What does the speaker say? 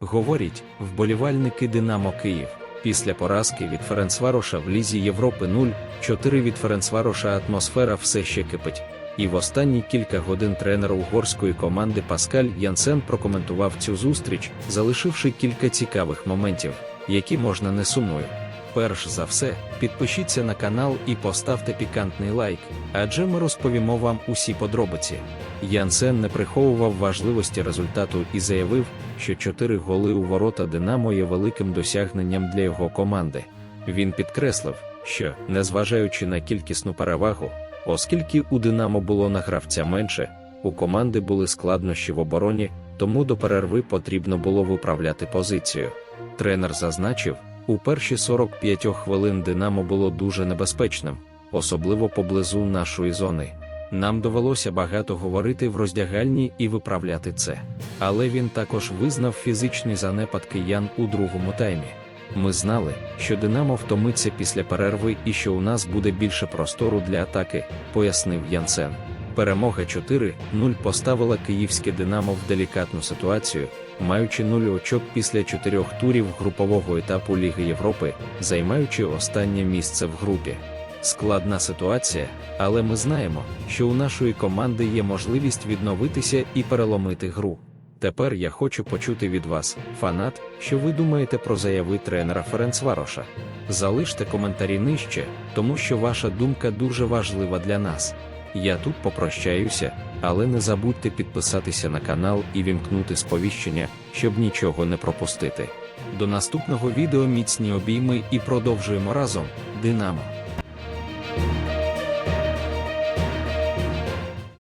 Говорять, вболівальники Динамо Київ. Після поразки від Ференцвароша в Лізі Європи 0-4 від Ференцвароша атмосфера все ще кипить. І в останні кілька годин тренер угорської команди Паскаль Янсен прокоментував цю зустріч, залишивши кілька цікавих моментів, які можна не сумною. Перш за все, підпишіться на канал і поставте пікантний лайк, адже ми розповімо вам усі подробиці. Янсен не приховував важливості результату і заявив, що чотири голи у ворота Динамо є великим досягненням для його команди. Він підкреслив, що, незважаючи на кількісну перевагу, оскільки у Динамо було на гравця менше, у команди були складнощі в обороні, тому до перерви потрібно було виправляти позицію. Тренер зазначив, у перші 45 хвилин Динамо було дуже небезпечним, особливо поблизу нашої зони. Нам довелося багато говорити в роздягальні і виправляти це. Але він також визнав фізичний занепад киян у другому таймі. Ми знали, що Динамо втомиться після перерви і що у нас буде більше простору для атаки, пояснив Янсен. Перемога 4-0 поставила київське Динамо в делікатну ситуацію, маючи 0 очок після чотирьох турів групового етапу Ліги Європи, займаючи останнє місце в групі. Складна ситуація, але ми знаємо, що у нашої команди є можливість відновитися і переломити гру. Тепер я хочу почути від вас, фанат, що ви думаєте про заяви тренера Ференцвароша. Залиште коментарі нижче, тому що ваша думка дуже важлива для нас. Я тут попрощаюся, але не забудьте підписатися на канал і вімкнути сповіщення, щоб нічого не пропустити. До наступного відео міцні обійми і продовжуємо разом, Динамо!